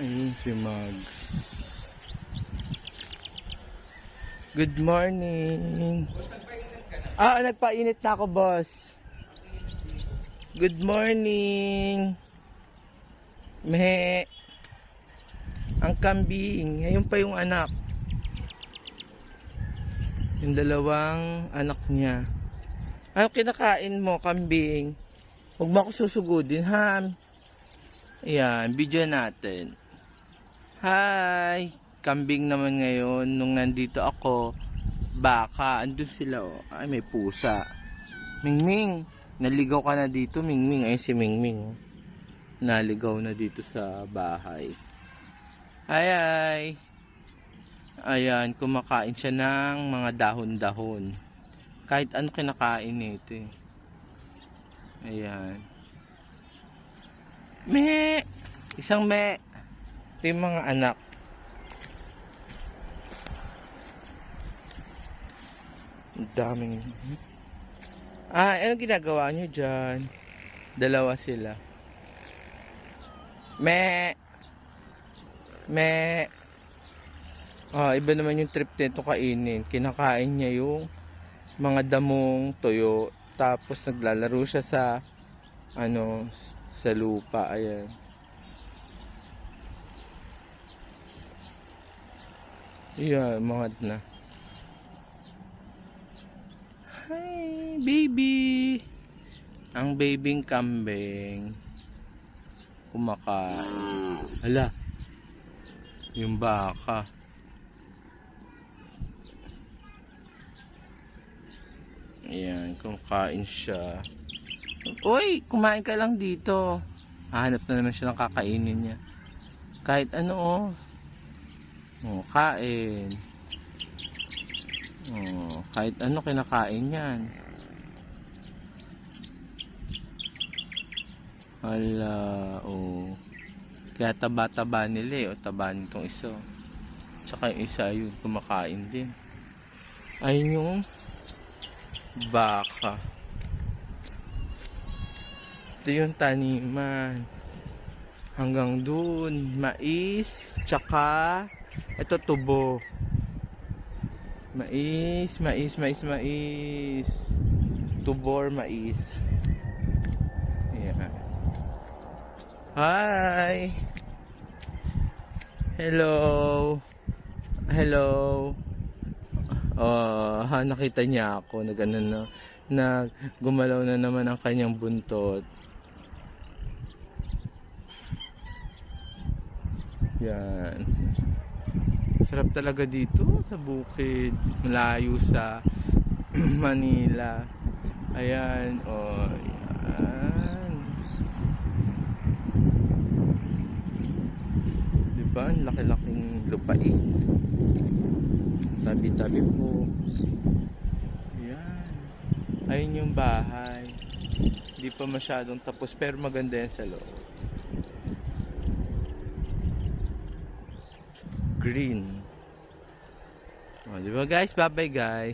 Ayun si Mags. Good morning. Ah, nagpainit na ako, boss. Good morning. Mehe. Ang kambing. Ngayon pa yung anak. Yung dalawang anak niya. Ano kinakain mo, kambing? Huwag mo ako susugudin, ha? Ayan, video natin. Hi! Kambing naman ngayon. Nung nandito ako, baka. Andun sila, oh. Ay, may pusa. Mingming, naligaw ka na dito, Mingming. Ayun si Mingming. Naligaw na dito sa bahay. Hi, hi! Ayan, kumakain siya ng mga dahon-dahon. Kahit ano kinakain nito eh. Ayan. Me! Isang me! Ito yung mga anak. Daming... Ah, anong ginagawa nyo dyan? Dalawa sila. Me! Me! Ah, iba naman yung trip nito kainin. Kinakain niya yung mga damong tuyo. Tapos naglalaro siya sa ano sa lupa. Ayan. Yeah, mga na. Hi, baby. Ang babing kambing kumakain. Hala. Yung baka. Ayan, kumakain siya. Uy, kumain ka lang dito. Hahanap na naman siya ng kakainin niya. Kahit ano oh. Oh, kain. Oh, kahit ano kinakain yan. Hala, oh. Kaya taba-taba nila eh. O, taba nitong isa. Tsaka yung isa yun, kumakain din. Ayun yung baka. Ito yung taniman. Hanggang dun, mais, tsaka ito tubo. Mais, mais, mais, mais. Tubor mais. Ayan. Hi! Hello! Hello! Oh, nakita niya ako na na, na gumalaw na naman ang kanyang buntot. Yan. Sarap talaga dito sa bukid. Malayo sa Manila. Ayan. Oh, yan. Diba? Ang laki-laking lupain. Tabi-tabi po. Yan. Ayun yung bahay. Hindi pa masyadong tapos pero maganda yan sa loob. Green. O, di ba guys? Bye-bye guys.